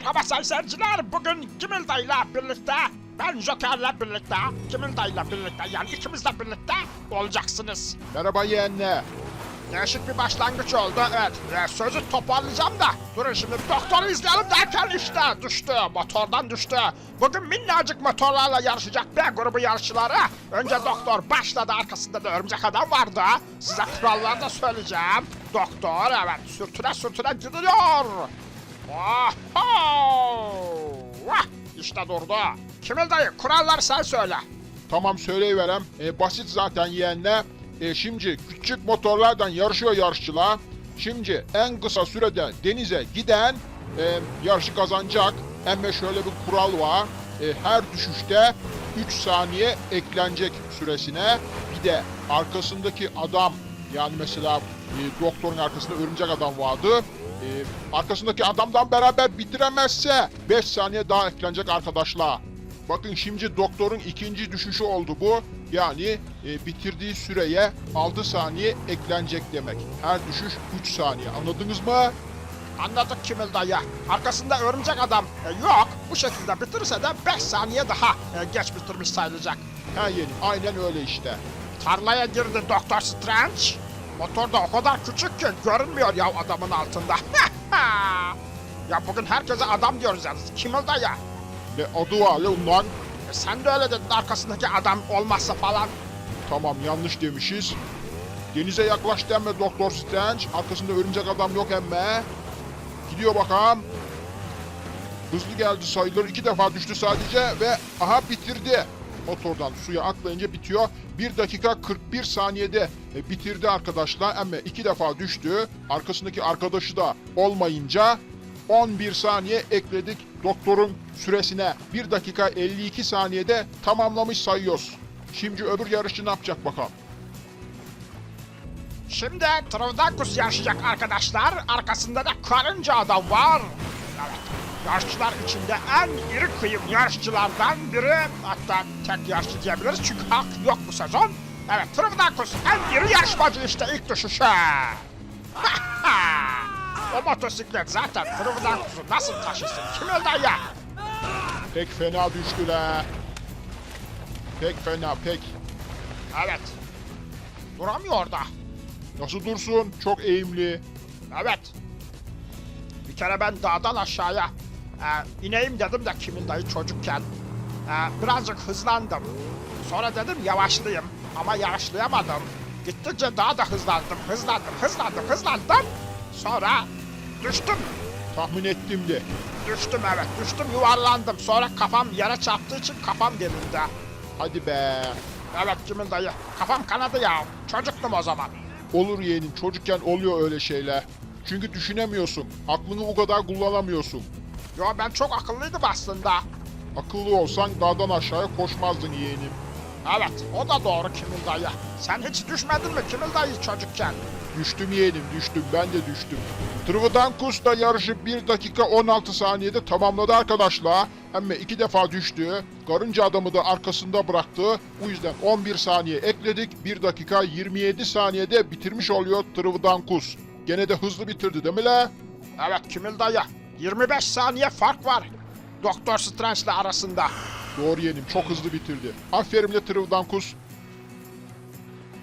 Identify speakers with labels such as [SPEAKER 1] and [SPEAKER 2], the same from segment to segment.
[SPEAKER 1] Merhaba seyirciler. Bugün Kimil dayıyla birlikte, ben Joker'le birlikte, Kimil dayıyla birlikte yani ikimizle birlikte olacaksınız.
[SPEAKER 2] Merhaba yeğenle.
[SPEAKER 1] Değişik bir başlangıç oldu. Evet, e, sözü toparlayacağım da. Durun şimdi doktoru izleyelim derken işte düştü. Motordan düştü. Bugün minnacık motorlarla yarışacak B grubu yarışçıları. Önce doktor başladı arkasında da örümcek adam vardı. Size kuralları da söyleyeceğim. Doktor evet sürtüne sürtüne gidiyor. Oho! Vah! İşte durdu. Kimil dayı kuralları sen söyle.
[SPEAKER 2] Tamam söyleyiverem. E, basit zaten yeğenle. E, şimdi küçük motorlardan yarışıyor yarışçılar. Şimdi en kısa sürede denize giden e, yarışı kazanacak. Ama şöyle bir kural var. E, her düşüşte 3 saniye eklenecek süresine. Bir de arkasındaki adam yani mesela e, doktorun arkasında örümcek adam vardı. E, arkasındaki adamdan beraber bitiremezse 5 saniye daha eklenecek arkadaşlar. Bakın şimdi doktorun ikinci düşüşü oldu bu. Yani e, bitirdiği süreye 6 saniye eklenecek demek. Her düşüş 3 saniye. Anladınız mı?
[SPEAKER 1] Anladık Kimil dayı. Arkasında örümcek adam e, yok. Bu şekilde bitirirse de 5 saniye daha e, geç bitirmiş sayılacak.
[SPEAKER 2] Ha yeğenim aynen öyle işte.
[SPEAKER 1] Tarlaya girdi Doktor Strange. Motor da o kadar küçük ki görünmüyor ya adamın altında. ya bugün herkese adam diyoruz yalnız. Kimil dayı.
[SPEAKER 2] Ne adı var ya ondan?
[SPEAKER 1] E, sen de öyle dedin arkasındaki adam olmazsa falan.
[SPEAKER 2] Tamam yanlış demişiz. Denize yaklaştı emme Doktor Strange. Arkasında örümcek adam yok emme. Gidiyor bakalım. Hızlı geldi sayılır. iki defa düştü sadece ve aha bitirdi. Motordan suya atlayınca bitiyor. 1 dakika 41 saniyede e, bitirdi arkadaşlar. Ama iki defa düştü. Arkasındaki arkadaşı da olmayınca 11 saniye ekledik doktorun süresine. 1 dakika 52 saniyede tamamlamış sayıyoruz. Şimdi öbür yarışçı ne yapacak bakalım.
[SPEAKER 1] Şimdi Trivdankus yarışacak arkadaşlar. Arkasında da karınca adam var. Evet. Yarışçılar içinde en iri kıyım yarışçılardan biri. Hatta tek yarışçı diyebiliriz çünkü halk yok bu sezon. Evet Trivdankus en iri yarışmacı işte ilk düşüşü. o motosiklet zaten Trivdankus'u nasıl taşısın? Kim öldü ya?
[SPEAKER 2] Pek fena düştü la. Pek fena pek.
[SPEAKER 1] Evet. Duramıyor da.
[SPEAKER 2] Nasıl dursun? Çok eğimli.
[SPEAKER 1] Evet. Bir kere ben dağdan aşağıya e, ineyim dedim de kimin dayı çocukken. E, birazcık hızlandım. Sonra dedim yavaşlayayım ama yavaşlayamadım. Gittikçe daha da hızlandım, hızlandım, hızlandım, hızlandım. Sonra düştüm.
[SPEAKER 2] Tahmin ettim de.
[SPEAKER 1] Düştüm evet, düştüm yuvarlandım. Sonra kafam yere çarptığı için kafam delindi.
[SPEAKER 2] Hadi be.
[SPEAKER 1] Evet kimin dayı, kafam kanadı ya. Çocuktum o zaman.
[SPEAKER 2] Olur yeğenim çocukken oluyor öyle şeyler. Çünkü düşünemiyorsun. Aklını o kadar kullanamıyorsun.
[SPEAKER 1] Yo ben çok akıllıydım aslında.
[SPEAKER 2] Akıllı olsan dağdan aşağıya koşmazdın yeğenim.
[SPEAKER 1] Evet, o da doğru Kimil dayı. Sen hiç düşmedin mi Kimil dayı çocukken?
[SPEAKER 2] Düştüm yeğenim düştüm ben de düştüm. Trivdankus da yarışı 1 dakika 16 saniyede tamamladı arkadaşlar. Hem iki defa düştü. Karınca adamı da arkasında bıraktı. Bu yüzden 11 saniye ekledik. 1 dakika 27 saniyede bitirmiş oluyor Trivdankus. Gene de hızlı bitirdi değil mi la?
[SPEAKER 1] Evet Kimil dayı. 25 saniye fark var. Doktor Strange ile arasında.
[SPEAKER 2] Doğru yeğenim çok hızlı bitirdi. Aferin de Trivdankus.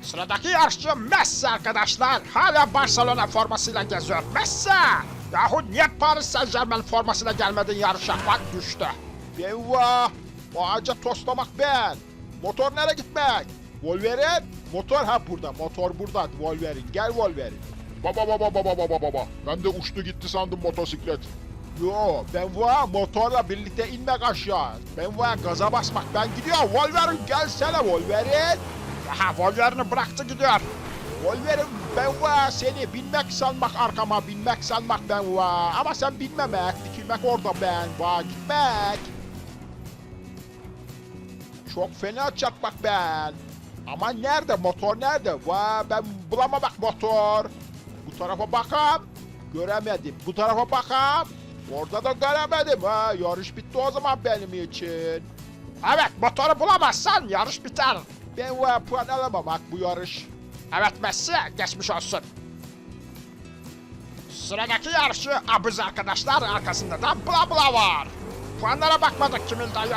[SPEAKER 1] Sıradaki yarışçı Messi arkadaşlar. Hala Barcelona formasıyla geziyor. Messi! Yahu niye Paris Saint Germain formasıyla gelmedin yarışa? Bak düştü.
[SPEAKER 2] Eyvah! O ağaca toslamak ben. Motor nereye gitmek? Wolverine? Motor ha burada. Motor burada. Wolverine. Gel Wolverine. Baba baba baba baba baba. Ben de uçtu gitti sandım motosiklet. Yo ben var motorla birlikte inmek aşağı. Ben var gaza basmak. Ben gidiyorum. Wolverine gelsene Wolverine.
[SPEAKER 1] Aha Wolverine'i bıraktı gidiyor.
[SPEAKER 2] Wolverine ben var seni binmek sanmak arkama binmek sanmak ben var. Ama sen binmemek dikilmek orada ben var gitmek. Çok fena çarpmak ben. Ama nerede motor nerede? Vay ben bulamamak motor. Bu tarafa bakam. Göremedim. Bu tarafa bakam. Orada da göremedim. Ha, yarış bitti o zaman benim için.
[SPEAKER 1] Evet motoru bulamazsan yarış biter.
[SPEAKER 2] Ben var puan alamamak bu yarış.
[SPEAKER 1] Evet Messi geçmiş olsun. Sıradaki yarışçı Abuz arkadaşlar arkasında da Bla Bla var. Puanlara bakmadık Kimil dayı.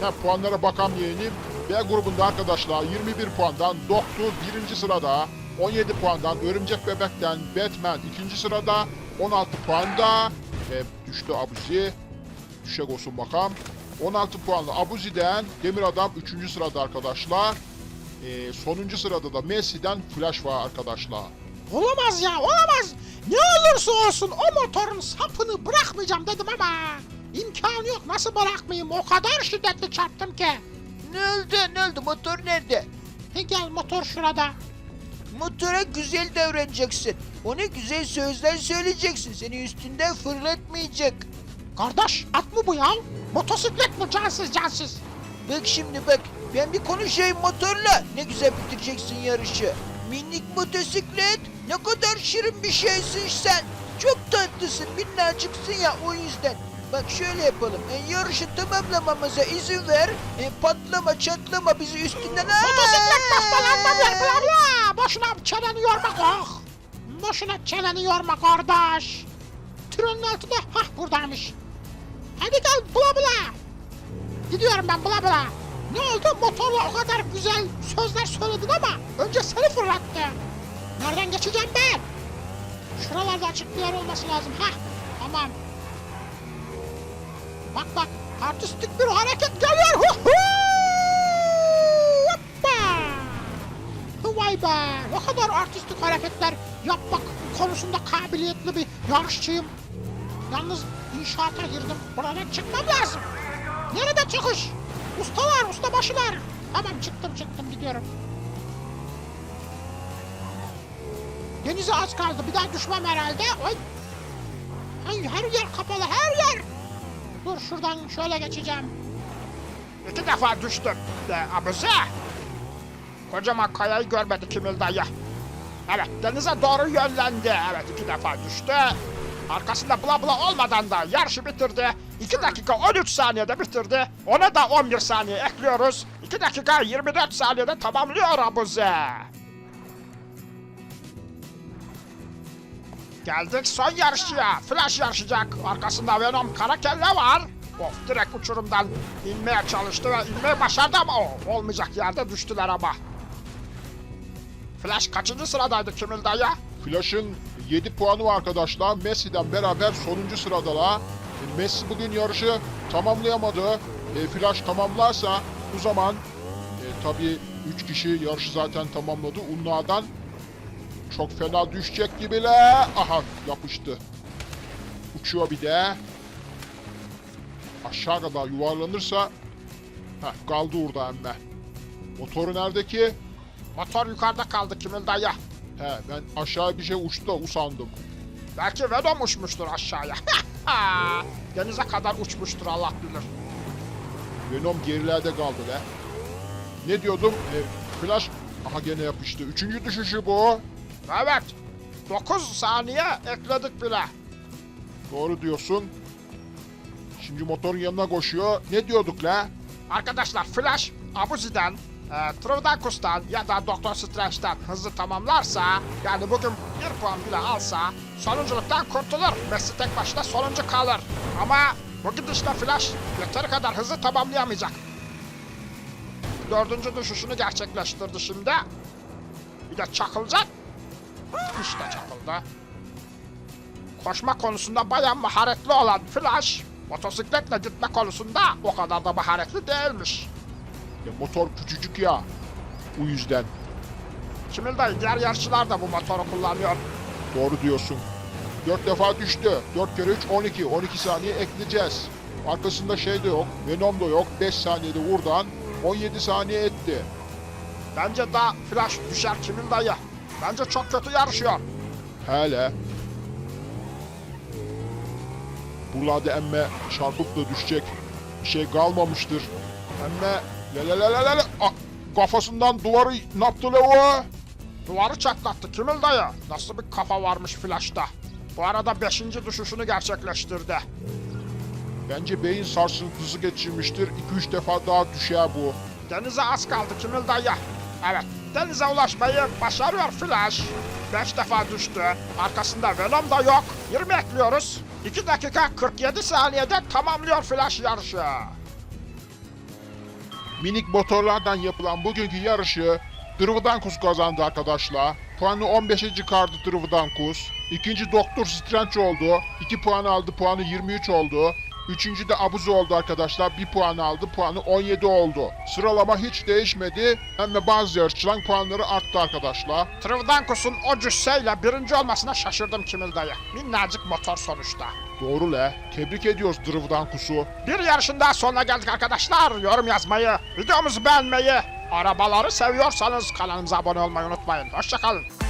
[SPEAKER 2] Ha, puanlara bakam yeğenim. B grubunda arkadaşlar 21 puandan Doktor birinci sırada. 17 puandan Örümcek Bebek'ten Batman ikinci sırada. 16 puanda e, düştü Abuzi. Düşecek olsun bakalım. 16 puanlı Abuzi'den Demir Adam 3. sırada arkadaşlar. E, sonuncu sırada da Messi'den Flash var arkadaşlar.
[SPEAKER 3] Olamaz ya olamaz. Ne olursa olsun o motorun sapını bırakmayacağım dedim ama imkanı yok nasıl bırakmayayım o kadar şiddetli çarptım ki.
[SPEAKER 4] Ne oldu ne oldu motor nerede?
[SPEAKER 3] E gel motor şurada.
[SPEAKER 4] Motora güzel davraneceksin. Ona güzel sözler söyleyeceksin. Seni üstünden fırlatmayacak.
[SPEAKER 3] Kardeş at mı bu ya? Motosiklet bu cansız cansız.
[SPEAKER 4] Bak şimdi bak ben bir konuşayım motorla. Ne güzel bitireceksin yarışı. Minik motosiklet ne kadar şirin bir şeysin sen. Çok tatlısın minnacıksın ya o yüzden. Bak şöyle yapalım. E, yarışı tamamlamamıza izin ver. E, patlama çatlama bizi üstünden...
[SPEAKER 3] Motosiklet bla bla bla. Boşuna çeneni yorma oh. Boşuna çeneni yorma kardeş. Trenin altında hah buradaymış. Hadi gel bla bla. Gidiyorum ben bla bla. Ne oldu motorla o kadar güzel sözler söyledin ama önce seni fırlattı. Nereden geçeceğim ben? Şuralarda açık bir yer olması lazım. Hah tamam. Bak bak artistik bir hareket geliyor. Hu hu! Hoppa! Vay be ne kadar artistik hareketler yapmak konusunda kabiliyetli bir yarışçıyım. Yalnız inşaata girdim. Buradan çıkmam lazım. Nerede çıkış? Ustalar, ustabaşılar. Tamam çıktım çıktım gidiyorum. Denize az kaldı. Bir daha düşmem herhalde. Ay. Ay her yer kapalı her yer. Dur şuradan şöyle geçeceğim.
[SPEAKER 1] İki defa düştüm de Abuzi. Kocaman kayayı görmedi Kimil dayı. Evet denize doğru yönlendi. Evet iki defa düştü. Arkasında bla bla olmadan da yarışı bitirdi. 2 dakika 13 saniyede bitirdi. Ona da 11 saniye ekliyoruz. 2 dakika 24 saniyede tamamlıyor Abuzi. Geldik son yarışçıya. Flash yarışacak. Arkasında Venom Karakelle var. Of direkt uçurumdan inmeye çalıştı ve inmeyi başardı ama o olmayacak yerde düştüler ama. Flash kaçıncı sıradaydı Kimil dayı?
[SPEAKER 2] Flash'ın 7 puanı var arkadaşlar. Messi'den beraber sonuncu sıradalar. Messi bugün yarışı tamamlayamadı. E, Flash tamamlarsa bu zaman e, tabii 3 kişi yarışı zaten tamamladı. Unna'dan çok fena düşecek gibiler. Aha yapıştı. Uçuyor bir de. Aşağı kadar yuvarlanırsa Heh, kaldı orada emme. Motoru nerede ki?
[SPEAKER 1] Motor yukarıda kaldı Kimil dayı.
[SPEAKER 2] He ben aşağı bir şey uçtu da usandım.
[SPEAKER 1] Belki Venom uçmuştur aşağıya. Denize kadar uçmuştur Allah bilir.
[SPEAKER 2] Venom gerilerde kaldı be. Ne diyordum? E, Flash aha gene yapıştı. Üçüncü düşüşü bu.
[SPEAKER 1] Evet. 9 saniye ekledik bile.
[SPEAKER 2] Doğru diyorsun. Şimdi motorun yanına koşuyor. Ne diyorduk la?
[SPEAKER 1] Arkadaşlar Flash Abuzi'den, e, Trivdankus'tan ya da Doktor Strange'den hızlı tamamlarsa yani bugün bir puan bile alsa sonunculuktan kurtulur. Messi tek başına sonuncu kalır. Ama bu gidişle Flash yeteri kadar hızlı tamamlayamayacak. Dördüncü düşüşünü gerçekleştirdi şimdi. Bir de çakılacak. İşte çakıldı. Koşma konusunda bayağı maharetli olan Flash, motosikletle gitme konusunda o kadar da maharetli değilmiş.
[SPEAKER 2] Ya motor küçücük ya. Bu yüzden.
[SPEAKER 1] Kimil dayı diğer yarışçılar da bu motoru kullanıyor.
[SPEAKER 2] Doğru diyorsun. Dört defa düştü. Dört kere üç, 12. 12 saniye ekleyeceğiz. Arkasında şey de yok. Venom da yok. 5 saniyede buradan 17 saniye etti.
[SPEAKER 1] Bence daha Flash düşer Kimil dayı. Bence çok kötü yarışıyor.
[SPEAKER 2] Hele. Buralarda emme çarpıp da düşecek bir şey kalmamıştır. Emme le le le le le le. Ah, kafasından duvarı ne yaptı o?
[SPEAKER 1] Duvarı çatlattı Kimil dayı. Nasıl bir kafa varmış Flash'ta. Bu arada 5. düşüşünü gerçekleştirdi.
[SPEAKER 2] Bence beyin sarsıntısı geçirmiştir. 2-3 defa daha düşer bu.
[SPEAKER 1] Denize az kaldı Kimil dayı. Evet denize ulaşmayı başarıyor Flash. 5 defa düştü. Arkasında Venom da yok. 20 ekliyoruz. 2 dakika 47 saniyede tamamlıyor Flash yarışı.
[SPEAKER 2] Minik motorlardan yapılan bugünkü yarışı Drvdankus kazandı arkadaşlar. Puanı 15'e çıkardı Drvdankus. İkinci Doktor Strange oldu. 2 puan aldı. Puanı 23 oldu. Üçüncü de Abuzu oldu arkadaşlar. 1 puan aldı. Puanı 17 oldu. Sıralama hiç değişmedi. Ama bazı yarışçıların puanları arttı arkadaşlar.
[SPEAKER 1] Trivdankus'un o cüsseyle birinci olmasına şaşırdım Kimil dayı. Minnacık motor sonuçta.
[SPEAKER 2] Doğru le. Tebrik ediyoruz Drvdankus'u.
[SPEAKER 1] Bir yarışın daha sonuna geldik arkadaşlar. Yorum yazmayı, videomuzu beğenmeyi, arabaları seviyorsanız kanalımıza abone olmayı unutmayın. Hoşçakalın.